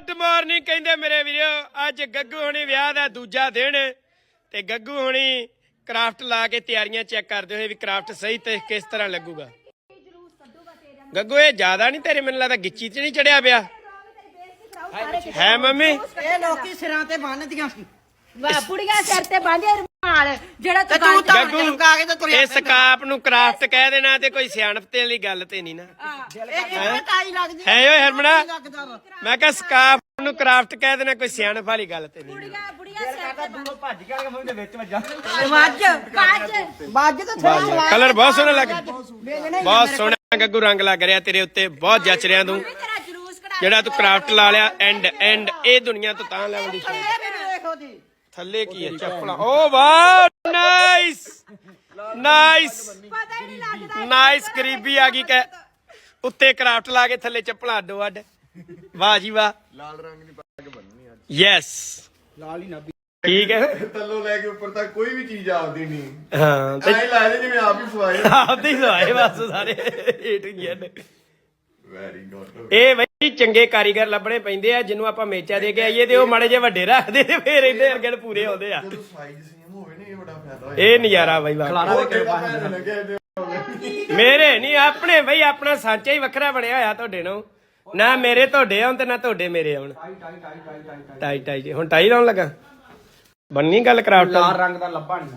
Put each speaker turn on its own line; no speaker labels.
Good morning ਕਹਿੰਦੇ ਮੇਰੇ ਵੀਰੋ। ਅੱਜ ਗੱਗੂ ਹੁਣੀ ਵਿਆਹ ਦਾ ਦੂਜਾ ਦਿਨ ਤੇ ਗੱਗੂ ਹੁਣੀ ਕਰਾਫਟ ਲਾ ਕੇ ਤਿਆਰੀਆਂ ਚੈੱਕ ਕਰਦੇ ਹੋਏ ਵੀ ਕਰਾਫਟ ਸਹੀ ਤੇ ਕਿਸ ਤਰ੍ਹਾਂ ਲੱਗੂਗਾ। ਗੱਗੂ ਇਹ ਜ਼ਿਆਦਾ ਨਹੀਂ ਤੇਰੇ ਮੈਨੂੰ ਲੱਗਦਾ ਗਿੱਚੀ ਤੇ ਨਹੀਂ ਚੜਿਆ ਪਿਆ? ਹੈ ਮੰਮੀ?
ਇਹ ਲੋਕੀ ਸਿਰਾਂ ਤੇ ਬੰਨਦੀਆਂ ਸੀ।
ਵਾਹ ਬੁੜੀਆਂ ਸਿਰ ਤੇ ਬਾਂਧੇ ਰੁਮਾਲ ਜਿਹੜਾ
ਤੇ
ਤੂੰ
ਤੂੰ
ਗੱਗੂ
ਚਮਕਾ ਕੇ ਤੇ ਤੁਰਿਆ
ਇਹ ਸਕਾਪ ਨੂੰ ਕਰਾਫਟ ਕਹਿ ਦੇਣਾ ਤੇ ਕੋਈ ਸਿਆਣਪ ਤੇ ਵਾਲੀ ਗੱਲ ਤੇ ਨਹੀਂ ਨਾ।
ਇਹ ਕਿਵੇਂ ਤਾਈ ਲੱਗਦੀ
ਹੈ ਓਏ ਹਰਮਣਾ।
ਲੱਗਦਾ ਵਾ।
ਮੈਂ ਕਿਹਾ ਸਕਾਪ ਨੂੰ ਕਰਾਫਟ ਕਹਿ ਦੇਣਾ ਕੋਈ ਸਿਆਣਪ ਵਾਲੀ ਗੱਲ ਤੇ ਨਹੀਂ।
ਬੁੜੀਆਂ ਬੁੜੀਆਂ ਸਿਰ ਤੇ
ਦੂਰੋਂ ਭੱਜ ਕੇ ਆ ਕੇ ਮੈਂ ਉਹਦੇ ਵਿੱਚ ਵੱਜਾ।
ਵੱਜ
ਬਾਜ
ਵੱਜ ਤੇ ਥੋੜਾ
ਕਲਰ ਬਹੁਤ ਸੋਹਣਾ ਲੱਗ ਬਹੁਤ ਸੋਹਣਾ। ਗੱਗੂ ਰੰਗ ਲੱਗ ਰਿਹਾ ਤੇਰੇ ਉੱਤੇ ਬਹੁਤ ਜੱਚ ਰਿਹਾ ਤੂੰ।
ਤੇਰਾ ਜਲੂਸ ਕਢਾ
ਜਿਹੜਾ ਤੂੰ ਕਰਾਫਟ ਲਾ ਲਿਆ ਐਂਡ ਐਂਡ ਇਹ ਦੁਨੀਆ ਤੋਂ ਤਾਂ ਲੈਵਲ ਦੀ ਸ਼ਾਨ।
ਦੇਖੋ ਦੀ
ਥੱਲੇ ਕੀ ਹੈ? ਚੱਪਲਾਂ। ਓ ਵਾਹ! ਨਾਈਸ ਨਾਈਸ
ਪਤਾ ਹੀ ਨਹੀਂ ਲੱਗਦਾ
ਨਾਈਸ ਗਰੀਬੀ ਆ ਗਈ ਕਿ ਉੱਤੇ ਕਰਾਫਟ ਲਾ ਕੇ ਥੱਲੇ ਚੱਪਲਾਂ ਅੱਡੋ ਅੱਡ ਵਾਹ ਜੀ ਵਾਹ।
ਲਾਲ ਰੰਗ ਦੀ ਪੱਗ ਬੰਨਣੀ ਅੱਜ।
ਯੈਸ
ਲਾਲ ਹੀ ਨਾਬੀ
ਠੀਕ ਹੈ।
ਥੱਲੋਂ ਲੈ ਕੇ ਉੱਪਰ ਤੱਕ ਕੋਈ ਵੀ ਚੀਜ਼ ਆਪਦੀ ਨਹੀਂ।
ਹਾਂ ਤੇ
ਐਂ ਲਾ ਦੇ ਜਿਵੇਂ ਆਪ ਹੀ ਸਵਾਏ।
ਆਪਦੇ ਸਵਾਏ ਬਸ ਸਾਰੇ A to Z
very good
ਇਹ ਜੀ ਚੰਗੇ ਕਾਰੀਗਰ ਲੱਭਣੇ ਪੈਂਦੇ ਆ ਜਿਹਨੂੰ ਆਪਾਂ ਮੇਚਾ ਦੇ ਕੇ ਆਈਏ ਤੇ ਉਹ ਮਾੜੇ ਜਿਹੇ ਵੱਡੇ ਰੱਖਦੇ ਤੇ ਫੇਰ ਇਹਦੇ ਅਰਗਣ ਪੂਰੇ ਆਉਂਦੇ ਆ।
ਇਹ ਬੜਾ ਫਾਇਦਾ
ਮੇਰੇ ਨਹੀਂ ਆਪਣੇ ਬਈ ਆਪਣਾ ਸਾਂਚਾ ਹੀ ਵੱਖਰਾ ਬਣਿਆ ਹੋਇਆ ਤੁਹਾਡੇ ਨੂੰ ਨਾ ਮੇਰੇ ਤੁਹਾਡੇ ਆਉਣ ਤੇ ਨਾ ਤੁਹਾਡੇ ਮੇਰੇ ਆਉਣ।
ਟਾਈ ਟਾਈ ਟਾਈ ਟਾਈ ਟਾਈ ਟਾਈ।
ਟਾਈ ਜੀ ਹੁਣ ਟਾਈ ਲਾਉਣ ਲੱਗਾ? ਬੰਨੀ ਗੱਲ ਕਰਾਫਟ
ਲਾਲ ਰੰਗ ਦਾ ਲੱਭਾ ਨਹੀਂ